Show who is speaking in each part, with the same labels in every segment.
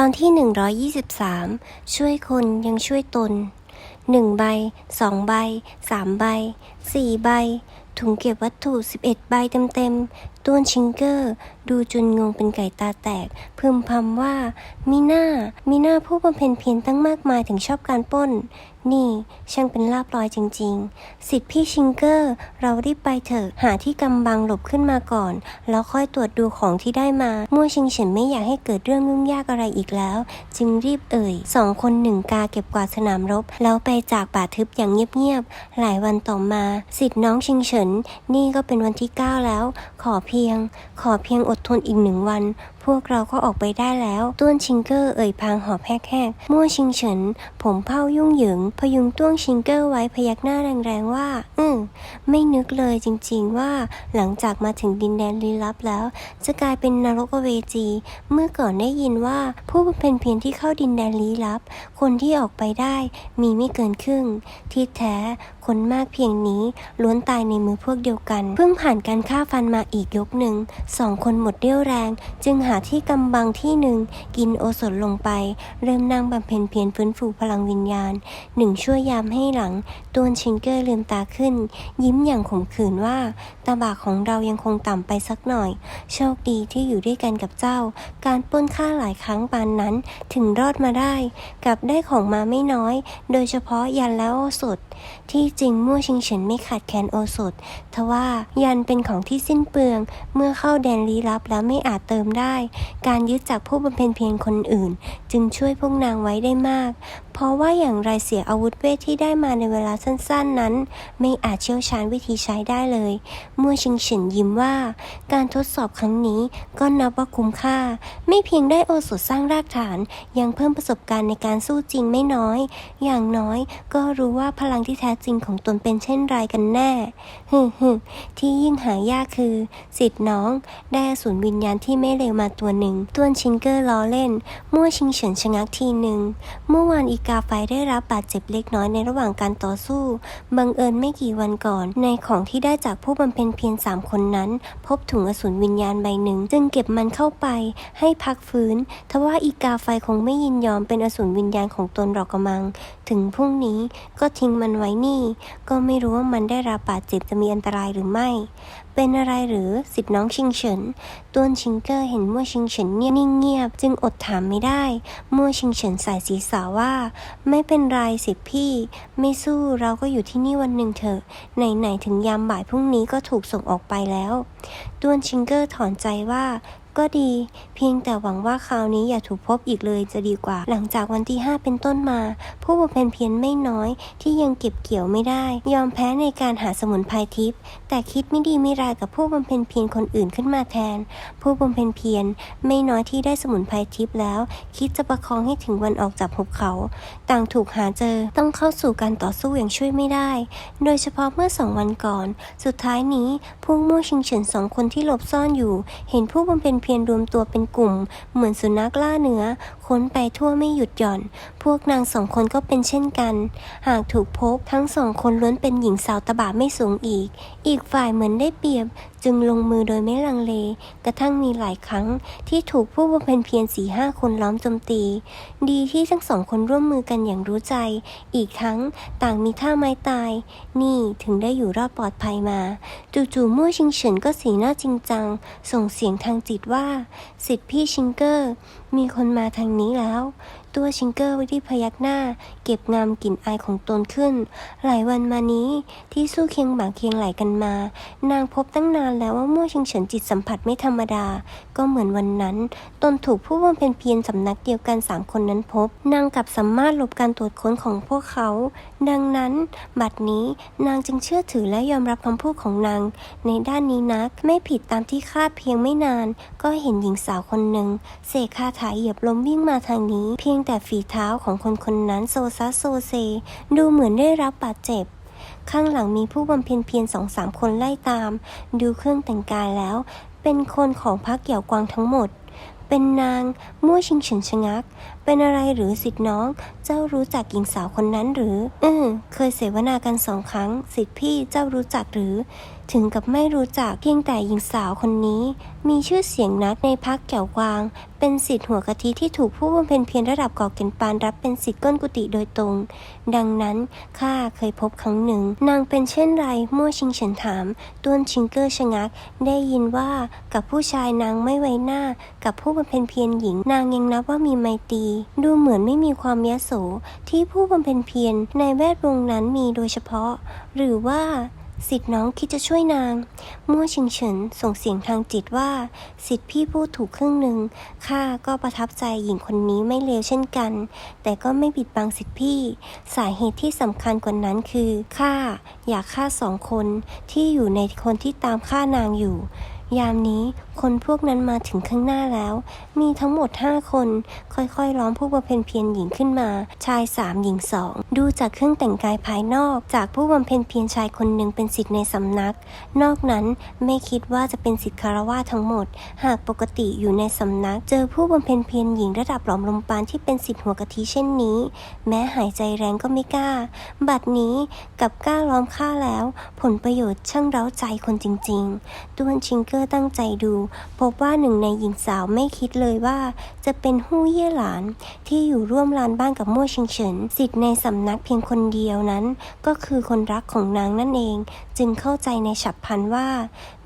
Speaker 1: ตอนที่ 123 ช่วยคนยังช่วยตน 1 ใบ 2 ใบ 3 ใบ 4 ใบ ถุงเก็บวัตถุ 11 ใบเต็มๆ ต้วนชิงเกอร์ ดูจนงงเป็นไก่ตาแตก พึมพำว่า มีหน้า มีหน้าผู้บำเพ็ญเพียรตั้งมากมายถึงชอบการป้น นี่ช่างเป็นลาบลอยจริง ๆ สิทธิพี่ชิงเกอร์ เรารีบไปเถอะ หาที่กำบังหลบขึ้นมาก่อน แล้วค่อยตรวจดูของที่ได้มา มั่วชิงเฉินไม่อยากให้เกิดเรื่องยุ่งยากอะไรอีกแล้ว จึงรีบเอ่ยสองคนหนึ่งกาเก็บกวาดสนามรบ แล้วไปจากป่าทึบอย่างเงียบๆหลายวันต่อมา สิทธิน้องชิงเฉิน นี่ก็เป็นวันที่9แล้ว ขอเพียงขอเพียงอดทนอีกหนึ่งวันพวกเราก็ออกไปได้แล้วต้วนชิงเกอร์เอ่ยพางหอบแหกๆมั่วชิงเฉิน ผมเผ้ายุ่งหยิง พยุงต้วงชิงเกอร์ไว้พยักหน้าแรงๆว่า อืมไม่นึกเลยจริงๆว่าหลังจากมาถึงดินแดนลี้ลับแล้ว จะกลายเป็นนรกเวจี เมื่อก่อนได้ยินว่าผู้บำเพ็ญเพียรที่เข้าดินแดนลี้ลับ คนที่ออกไปได้มีไม่เกินครึ่ง ที่แท้คนมากเพียงนี้ล้วนตายในมือพวกเดียวกัน เพิ่งผ่านการฆ่าฟันมาอีกยกหนึ่งสองคนหมดเรี่ยวแรง จึงหาที่กำบังที่หนึ่ง กินโอสถลงไป เริ่มนั่งบำเพ็ญเพียรฟื้นฟูพลังวิญญาณ หนึ่งชั่วยามให้หลังตัวนชิงเกอร์ลืมตาขึ้น ยิ้มอย่างขมขื่นว่าตาบากของเรายังคงต่ำไปสักหน่อย โชคดีที่อยู่ด้วยกันกับเจ้า การป้นฆ่าหลายครั้งปานนั้นถึงรอดมาได้ กลับได้ของมาไม่น้อย โดยเฉพาะยันและโอสถ ที่จริงมั่วชิงเฉินไม่ขาดแคลนโอสถทว่ายันเป็นของที่สิ้นเปลือง เมื่อเข้าแดนลี้ลับแล้วไม่อาจเติมได้การยึดจากผู้บำเพ็ญเพียรคนอื่น จึงช่วยพวกนางไว้ได้มาก เพราะว่าอย่างไรเสียอาวุธเวทที่ได้มาในเวลาสั้นๆนั้น ไม่อาจเชี่ยวชาญวิธีใช้ได้เลยมั่วชิงเฉินยิ้มว่า การทดสอบครั้งนี้ก็นับว่าคุ้มค่า ไม่เพียงได้โอสถสร้างรากฐาน ยังเพิ่มประสบการณ์ในการสู้จริงไม่น้อย อย่างน้อยก็รู้ว่าพลังที่แท้จริงของตนเป็นเช่นไรกันแน่ฮึฮึที่ยิ่งหายากคือสิทธิ์น้อง ได้สูรวิญญาณที่ไม่เลวมาตัวหนึ่งต้วนชิงเกอร์ล้อเล่น มั่วชิงเฉินชะงักทีหนึ่ง เมื่อวานอีกาไฟได้รับบาดเจ็บเล็กน้อยในระหว่างการต่อสู้ บังเอิญไม่กี่วันก่อน ในของที่ได้จากผู้บำเพ็ญเพียรสามคนนั้น พบถุงอสูรวิญญาณใบหนึ่ง จึงเก็บมันเข้าไปให้พักฟื้น ทว่าอีกาไฟคงไม่ยินยอมเป็นอสูรวิญญาณของตนหรอกกระมัง ถึงพรุ่งนี้ก็ทิ้งมันไว้นี่ ก็ไม่รู้ว่ามันได้รับบาดเจ็บจะมีอันตรายหรือไม่ เป็นอะไรหรือสิทธิ์น้องชิงเฉินต้วนชิงเกอร์เห็นมั่วชิงเฉินเงียนิ่งเงียบ จึงอดถามไม่ได้มั่วชิงเฉินสายศีรษะว่า ไม่เป็นไรสิพี่ ไม่สู้เราก็อยู่ที่นี่วันหนึ่งเถอะไหนๆถึงยามบ่ายพรุ่งนี้ก็ถูกส่งออกไปแล้วต้วนชิงเกอร์ถอนใจว่า ก็ดี เพียงแต่หวังว่าคราวนี้อย่าถูกพบอีกเลยจะดีกว่า หลังจากวันที่ 5 เป็นต้นมา ผู้บำเพ็ญเพียรไม่น้อยที่ยังเก็บเกี่ยวไม่ได้ ยอมแพ้ในการหาสมุนไพรทิพย์แต่คิดไม่ดีไม่ร้ายกับผู้บำเพ็ญเพียรคนอื่นขึ้นมาแทน ผู้บำเพ็ญเพียรไม่น้อยที่ได้สมุนไพรทิพย์แล้ว คิดจะประคองให้ถึงวันออกจากหุบเขา ต่างถูกหาเจอต้องเข้าสู่การต่อสู้อย่างช่วยไม่ได้ โดยเฉพาะเมื่อสองวันก่อน สุดท้ายนี้พวกมั่ชิงเฉินสองคนที่หลบซ่อนอยู่ เห็นผู้บำเพ็ญเพียรรวมตัวเป็นกลุ่ม เหมือนสุนัขล่าเนื้อ ค้นไปทั่วไม่หยุดหย่อน พวกนางสองคนก็เป็นเช่นกัน หากถูกพบทั้งสองคนล้วนเป็นหญิงสาวตะบะไม่สูงอีก อีกฝ่ายเหมือนได้เปรียบ จึงลงมือโดยไม่ลังเล กระทั่งมีหลายครั้งที่ถูกผู้บำเพ็ญเพียรสี่ห้าคนล้อมโจมตี ดีที่ทั้งสองคนร่วมมือกันอย่างรู้ใจ อีกทั้งต่างมีท่าไม้ตาย นี่ถึงได้อยู่รอดปลอดภัยมาจู่ๆมั่วชิงเฉินก็สีหน้าจริงจัง ส่งเสียงทางจิตว่าสิทธิพี่ชิงเกอร์ มีคนมาทางนี้แล้วตัวชิงเกอร์ไว้ที่พยักหน้า เก็บงามกลิ่นอายของตนขึ้น หลายวันมานี้ที่สู้เคียงบ่าเคียงไหลกันมา นางพบตั้งนานแล้วว่ามั่วชิงเฉินจิตสัมผัสไม่ธรรมดา ก็เหมือนวันนั้น ตนถูกผู้บำเพ็ญเพียรสำนักเดียวกันสามคนนั้นพบ นางกลับสามารถหลบการตรวจค้นของพวกเขา ดังนั้น บัดนี้นางจึงเชื่อถือและยอมรับคำพูดของนาง ในด้านนี้นักไม่ผิดตามที่คาดเพียงไม่นาน ก็เห็นหญิงสาวคนหนึ่งเสกคาถาเหยียบลมวิ่งมาทางนี้ เพียงแต่ฝีเท้าของคนคนนั้นโซซัสโซเซ ดูเหมือนได้รับบาดเจ็บ ข้างหลังมีผู้บำเพ็ญเพียรสองสามคนไล่ตาม ดูเครื่องแต่งกายแล้ว เป็นคนของพระเกี่ยวกวางทั้งหมด เป็นนางมั่วชิงเฉินชะงัก เป็นอะไรหรือสิทธิน้อง เจ้ารู้จักหญิงสาวคนนั้นหรือเออเคยเสวนากันสองครั้ง สิทธิพี่เจ้ารู้จักหรือ ถึงกับไม่รู้จักเพียงแต่หญิงสาวคนนี้ มีชื่อเสียงนักในพักแก้วกวาง เป็นสิทธิ์หัวกะทิที่ถูกผู้บำเพ็ญเพียรระดับก่อเกินปานรับเป็นสิทธิ์ก้นกุฏิโดยตรง ดังนั้นข้าเคยพบครั้งหนึ่ง นางเป็นเช่นไรมั่วชิงเฉินถามต้วนชิงเกอร์ชะงัก ได้ยินว่ากับผู้ชายนางไม่ไว้หน้า กับผู้บำเพ็ญเพียรหญิง นางยังนับว่ามีไมตรีดูเหมือนไม่มีความยโสที่ผู้บำเพ็ญเพียรในแวดวงนั้นมีโดยเฉพาะ หรือว่า สิทธิ์น้องคิดจะช่วยนางมั่วชิงเฉินส่งเสียงทางจิตว่า สิทธิ์พี่พูดถูกครึ่งหนึ่งข้าก็ประทับใจหญิงคนนี้ไม่เลวเช่นกัน แต่ก็ไม่ปิดบังสิทธิ์พี่ สาเหตุที่สำคัญกว่านั้นคือข้าอยากฆ่าสองคนที่อยู่ในคนที่ตามฆ่านางอยู่ ยามนี้คนพวกนั้นมาถึงข้างหน้าแล้ว มีทั้งหมดห้าคน ค่อยๆล้อมผู้บำเพ็ญเพียรหญิงขึ้นมา ชายสามหญิงสองดูจากเครื่องแต่งกายภายนอก จากผู้บำเพ็ญเพียรชายคนหนึ่งเป็นสิทธิ์ในสำนัก นอกนั้นไม่คิดว่าจะเป็นสิทธิคารวะทั้งหมด หากปกติอยู่ในสำนัก เจอผู้บำเพ็ญเพียรหญิงระดับหลอมลมปานที่เป็นสิทธิ์หัวกะทิเช่นนี้ แม้หายใจแรงก็ไม่กล้า บัดนี้กับกล้าล้อมฆ่าแล้ว ผลประโยชน์ช่างเร้าใจคนจริง ๆ ต้วนชิงเกอร์ตั้งใจดู พบว่าหนึ่งในหญิงสาวไม่คิดเลยว่า จะเป็นฮู้เย่หลาน ที่อยู่ร่วมลานบ้านกับมั่วชิงเฉินสิทธิ์ในสำนักเพียงคนเดียวนั้น ก็คือคนรักของนางนั่นเอง จึงเข้าใจในฉับพลันว่า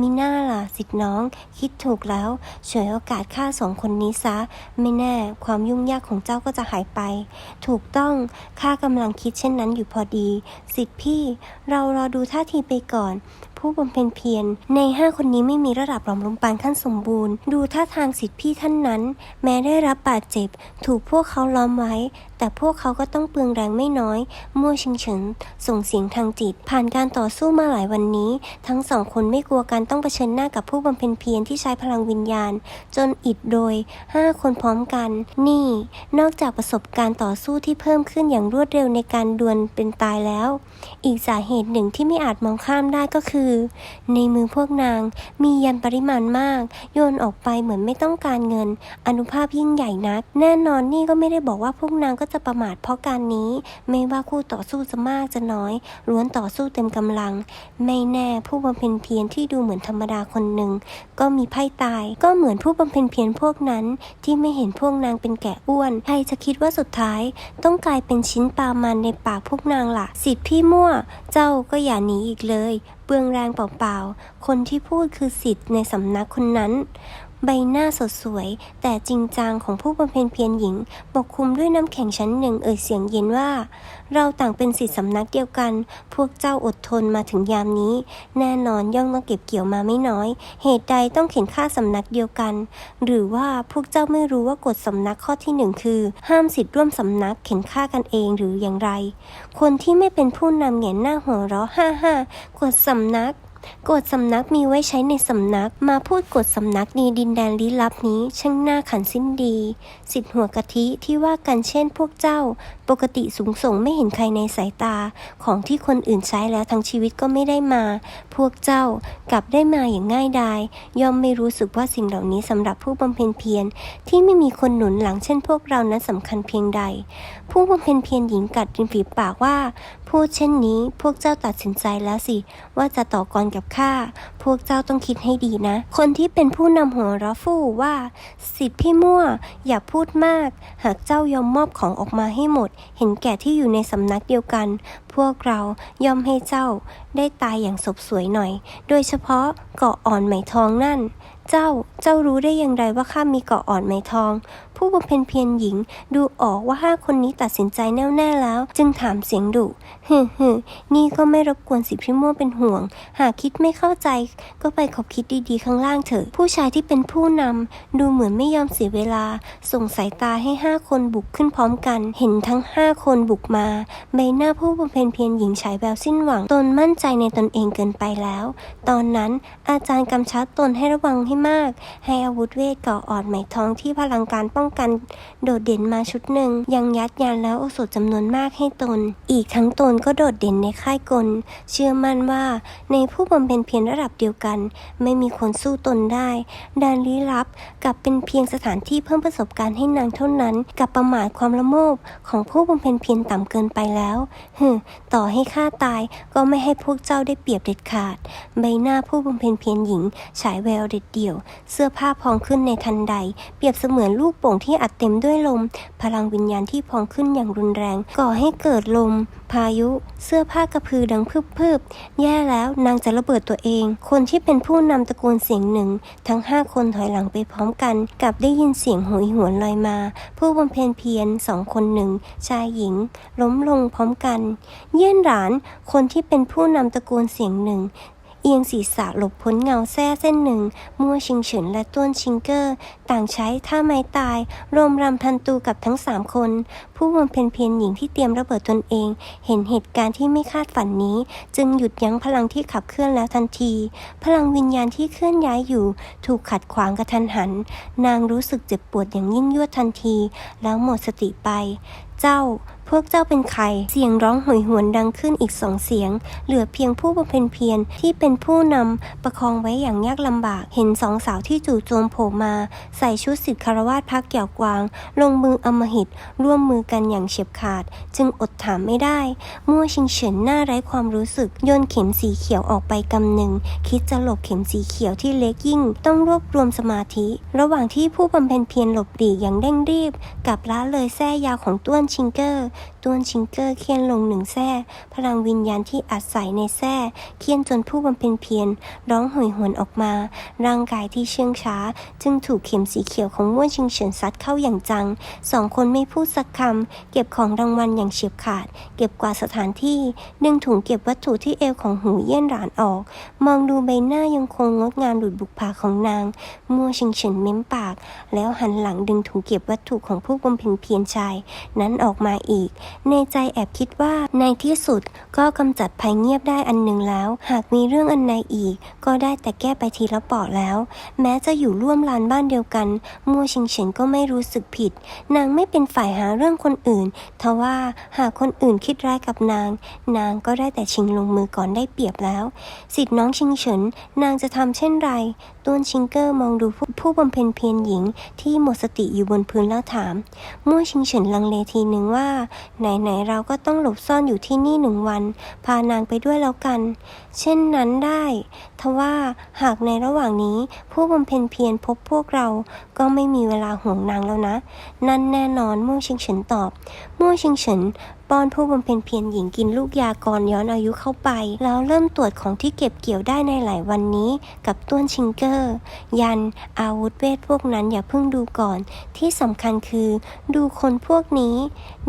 Speaker 1: มิน่าล่ะสิทธิ์น้อง คิดถูกแล้วฉวยโอกาสฆ่าสองคนนี้ซะ ไม่แน่ความยุ่งยากของเจ้าก็จะหายไป ถูกต้องข้ากำลังคิดเช่นนั้นอยู่พอดี สิทธิ์พี่ เรารอดูท่าทีไปก่อน ผู้บำเพ็ญเพียร ในห้าคนนี้ไม่มีระดับหลอมลมปานขั้นสมบูรณ์ ดูท่าทางสิทธิพี่ท่านนั้น แม้ได้รับบาดเจ็บ ถูกพวกเขาล้อมไว้ แต่พวกเขาก็ต้องเปลืองแรงไม่น้อย มั่วชิงเฉินส่งเสียงทางจิต ผ่านการต่อสู้มาหลายวันนี้ ทั้งสองคนไม่กลัวการต้องเผชิญหน้ากับผู้บำเพ็ญเพียรที่ใช้พลังวิญญาณ จนอิดโดย5คนพร้อมกัน นี่ นอกจากประสบการณ์ต่อสู้ที่เพิ่มขึ้นอย่างรวดเร็วในการดวลเป็นตายแล้ว อีกสาเหตุหนึ่งที่ไม่อาจมองข้ามได้ก็คือในมือพวกนางมียันปริมาณมาก โยนออกไปเหมือนไม่ต้องการเงิน อนุภาพยิ่งใหญ่นัก แน่นอนนี่ก็ไม่ได้บอกว่าพวกนางก็จะประมาทเพราะการนี้ ไม่ว่าคู่ต่อสู้จะมากจะน้อยล้วนต่อสู้เต็มกำลัง ไม่แน่ผู้บำเพ็ญเพียรที่ดูเหมือนธรรมดาคนหนึ่ง ก็มีไพ่ตาย ก็เหมือนผู้บำเพ็ญเพียรพวกนั้น ที่ไม่เห็นพวกนางเป็นแกะอ้วนใครจะคิดว่าสุดท้าย ต้องกลายเป็นชิ้นปลามันในปากพวกนางละ่ะสิทธิ์พี่มั่ว เจ้าก็อย่าหนีอีกเลย เปลืองแรงเปล่าๆ คนที่พูดคือสิทธิ์ในสำนักคนนั้น ใบหน้าสดสวย แต่จริงจังของผู้บำเพ็ญเพียรหญิงปกคลุมด้วยน้ำแข็งชั้นหนึ่งเอ่ยเสียงเย็นว่า เราต่างเป็นสิทธิสำนักเดียวกัน พวกเจ้าอดทนมาถึงยามนี้ แน่นอนย่อมต้องเก็บเกี่ยวมาไม่น้อย เหตุใดต้องเข็นฆ่าสำนักเดียวกัน หรือว่าพวกเจ้าไม่รู้ว่ากฎสำนักข้อที่หนึ่งคือ ห้ามสิทธิร่วมสำนักเข็นฆ่ากันเองหรืออย่างไร คนที่ไม่เป็นผู้นำเหงียนหน้าหัวเราะฮ่าฮ่ากฎสำนัก กฎสำนักมีไว้ใช้ในสำนัก มาพูดกฎสำนักในดินแดนลี้ลับนี้ช่างน่าขันสิ้นดี สิทธิหัวกะทิที่ว่ากันเช่นพวกเจ้า ปกติสูงส่งไม่เห็นใครในสายตา ของที่คนอื่นใช้แล้วทั้งชีวิตก็ไม่ได้มา พวกเจ้ากลับได้มาอย่างง่ายดาย ย่อมไม่รู้สึกว่าสิ่งเหล่านี้สำหรับผู้บำเพ็ญเพียรที่ไม่มีคนหนุนหลังเช่นพวกเรานั้นสำคัญเพียงใด ผู้บำเพ็ญเพียรหญิงกัดริมฝีปากว่า พูดเช่นนี้พวกเจ้าตัดสินใจแล้วสิ ว่าจะต่อกรกับข้า พวกเจ้าต้องคิดให้ดีนะ คนที่เป็นผู้นำหัวเราะฟู่ว่า สิทธิ์พี่มั่ว อย่าพูดมาก หากเจ้ายอมมอบของออกมาให้หมด เห็นแก่ที่อยู่ในสำนักเดียวกัน พวกเรายอมให้เจ้า ได้ตายอย่างศพสวยหน่อย โดยเฉพาะเกาะอ่อนไหมทองนั่น เจ้าเจ้ารู้ได้อย่างไรว่าข้ามีเกาะอ่อนไหมทอง ผู้บำเพ็ญเพียรหญิงดูออกว่าห้าคนนี้ตัดสินใจแน่วแน่แล้ว จึงถามเสียงดุฮึฮึนี่ก็ไม่รบกวนสิพี่ม่วงเป็นห่วง หากคิดไม่เข้าใจ ก็ไปขบคิดดีๆข้างล่างเถอะ ผู้ชายที่เป็นผู้นำดูเหมือนไม่ยอมเสียเวลา ส่งสายตาให้ห้าคนบุกขึ้นพร้อมกัน เห็นทั้งห้าคนบุกมา ใบหน้าผู้บำเพ็ญเพียรหญิงฉายแววสิ้นหวัง ตนมั่นใจในตนเองเกินไปแล้ว ตอนนั้นอาจารย์กำชับตนให้ระวังให้มาก ให้อาวุธเวทกาะอ่อนไหมทองที่พลังการป้องกันโดดเด่นมาชุดหนึ่ง ยังยัดยานแล้วโอสถจำนวนมากให้ตน อีกทั้งตนก็โดดเด่นในค่ายกล เชื่อมั่นว่าในผู้บำเพ็ญเพียรระดับเดียวกัน ไม่มีคนสู้ตนได้แดนลี้ลับกลับเป็นเพียงสถานที่เพิ่มประสบการณ์ให้นางเท่านั้น กับประมาทความละโมบของผู้บำเพ็ญเพียรต่ำเกินไปแล้วฮึต่อให้ข้าตายก็ไม่ให้พวกเจ้าได้เปรียบเด็ดขาด ใบหน้าผู้บำเพ็ญเพียรหญิง ฉายแววเด็ดเดี่ยว เสื้อผ้าพองขึ้นในทันใด เปรียบเสมือนลูกโป่งที่อัดเต็มด้วยลม พลังวิญญาณที่พองขึ้นอย่างรุนแรง ก่อให้เกิดลม พายุ เสื้อผ้ากระพือดังพึบๆ แย่แล้วนางจะระเบิดตัวเอง คนที่เป็นผู้นำตระกูลเสียงหนึ่ง ทั้งห้าคนถอยหลังไปพร้อมกัน กลับได้ยินเสียงโหยหวนลอยมา ผู้บำเพ็ญเพียรสองคนหนึ่ง ชายหญิง ล้มลงพร้อมกัน เยี่ยนหลาน คนที่เป็นผู้นำตระกูลเสียงหนึ่ง เอียงศีรษะหลบพ้นเงาแท้เส้นหนึ่ง มั่วชิงเฉินและต้วนชิงเกอร์ ต่างใช้ท่าไม้ตายรวมรำพันตูกับทั้งสามคน ผู้บำเพ็ญเพียรหญิงที่เตรียมระเบิดตนเอง เห็นเหตุการณ์ที่ไม่คาดฝันนี้ จึงหยุดยั้งพลังที่ขับเคลื่อนแล้วทันที พลังวิญญาณที่เคลื่อนย้ายอยู่ ถูกขัดขวางกระทันหัน นางรู้สึกเจ็บปวดอย่างยิ่งยวดทันที แล้วหมดสติไป เจ้าพวกเจ้าเป็นใคร เสียงร้องโหยหวนดังขึ้นอีกสองเสียง เหลือเพียงผู้บำเพ็ญเพียรที่เป็นผู้นำประคองไว้อย่างยากลำบาก เห็นสองสาวที่จู่โจมโผล่มา ใส่ชุดสิทธิคารวาสพักเกี่ยวกวาง ลงมืออมหิต ร่วมมือกันอย่างเฉียบขาด จึงอดถามไม่ได้ มั่วชิงเฉินหน้าไร้ความรู้สึกโยนเข็มสีเขียวออกไปกำหนึ่ง คิดจะหลบเข็มสีเขียวที่เล็กยิ่ง ต้องรวบรวมสมาธิ ระหว่างที่ผู้บำเพ็ญเพียรหลบหลีกอย่างเร่งรีบ กับละเลยแส้ยาวของต้วนชิงเกอร์ต้วนชิงเกอร์เคียนลงหนึ่งแส้พลังวิญญาณที่อัดใส่ในแส้เคียนจนผู้บำเพ็ญเพียรร้องโหยหวนออกมา ร่างกายที่เชื่องช้า จึงถูกเข็มสีเขียวของม่วนชิงเฉินซัดเข้าอย่างจัง สองคนไม่พูดสักคำ เก็บของรางวัลอย่างเฉียบขาด เก็บกวาดสถานที่ ดึงถุงเก็บวัตถุที่เอวของหูเยี่ยนหลานออก มองดูใบหน้ายังคงงดงามดุดบุกผาของนางมั่วชิงเฉินเม้มปาก แล้วหันหลังดึงถุงเก็บวัตถุของผู้บำเพ็ญเพียรชาย นั้นออกมาอีกในใจแอบคิดว่าในที่สุดก็กำจัดภัยเงียบได้อันหนึ่งแล้ว หากมีเรื่องอันใดอีก ก็ได้แต่แก้ไปทีละปาะแล้ว แม้จะอยู่ร่วมลานบ้านเดียวกัน มั่วชิงเฉินก็ไม่รู้สึกผิด นางไม่เป็นฝ่ายหาเรื่องคนอื่นทว่าหากคนอื่นคิดร้ายกับนาง นางก็ได้แต่ชิงลงมือก่อนได้เปรียบแล้วสิทธิ์น้องชิงเฉินนางจะทำเช่นไรต้วนชิงเกอร์มองดูผู้ผู้บำเพ็ญเพียรหญิงที่หมดสติอยู่บนพื้นแล้วถาม มั่วชิงเฉินลังเลทีหนึ่งว่าไหนๆเราก็ต้องหลบซ่อนอยู่ที่นี่หนึ่งวัน พานางไปด้วยแล้วกัน เช่นนั้นได้ ทว่าหากในระหว่างนี้ผู้บำเพ็ญเพียรพบพวกเราก็ไม่มีเวลาห่วงนางแล้วนะ นั่นแน่นอนมู่ชิงเฉินตอบ มู่ชิงเฉิน ป้อนผู้บำเพ็ญเพียรหญิงกินลูกยากรย้อนอายุเข้าไป แล้วเริ่มตรวจของที่เก็บเกี่ยวได้ในหลายวันนี้ กับต้วนชิงเกอร์ ยัน อาวุธเวทพวกนั้นอย่าเพิ่งดูก่อน ที่สำคัญคือ ดูคนพวกนี้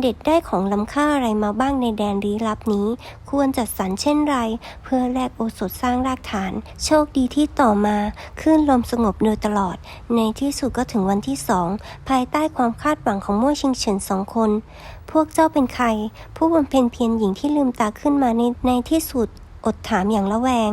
Speaker 1: เด็ดได้ของล้ำค่าอะไรมาบ้างในแดนลี้ลับนี้ ควรจัดสรรเช่นไร เพื่อแลกโอสถสร้างรากฐาน โชคดีที่ต่อมาคลื่นลมสงบโดยตลอด ในที่สุดก็ถึงวันที่สองภายใต้ความคาดหวังของมั่วชิงเฉินสองคน พวกเจ้าเป็นใคร ผู้บำเพ็ญเพียรหญิงที่ลืมตาขึ้นมาในในที่สุด อดถามอย่างละแวง